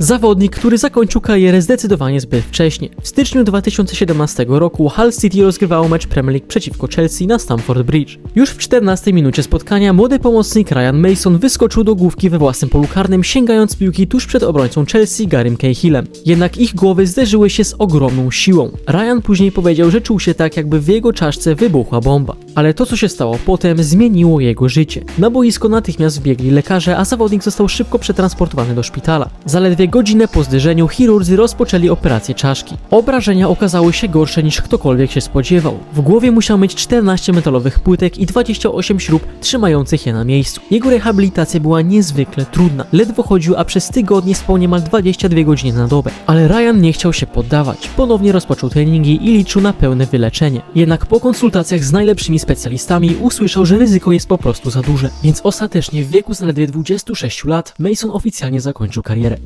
Zawodnik, który zakończył karierę zdecydowanie zbyt wcześnie. W styczniu 2017 roku Hull City rozgrywało mecz Premier League przeciwko Chelsea na Stamford Bridge. Już w 14 minucie spotkania młody pomocnik Ryan Mason wyskoczył do główki we własnym polu karnym, sięgając piłki tuż przed obrońcą Chelsea Garym Cahillem. Jednak ich głowy zderzyły się z ogromną siłą. Ryan później powiedział, że czuł się tak, jakby w jego czaszce wybuchła bomba. Ale to, co się stało potem, zmieniło jego życie. Na boisko natychmiast wbiegli lekarze, a zawodnik został szybko przetransportowany do szpitala. Zaledwie godzinę po zderzeniu chirurdzy rozpoczęli operację czaszki. Obrażenia okazały się gorsze niż ktokolwiek się spodziewał. W głowie musiał mieć 14 metalowych płytek i 28 śrub trzymających je na miejscu. Jego rehabilitacja była niezwykle trudna. Ledwo chodził, a przez tygodnie spał niemal 22 godziny na dobę. Ale Ryan nie chciał się poddawać. Ponownie rozpoczął treningi i liczył na pełne wyleczenie. Jednak po konsultacjach z najlepszymi specjalistami usłyszał, że ryzyko jest po prostu za duże. Więc ostatecznie w wieku zaledwie 26 lat Mason oficjalnie zakończył karierę.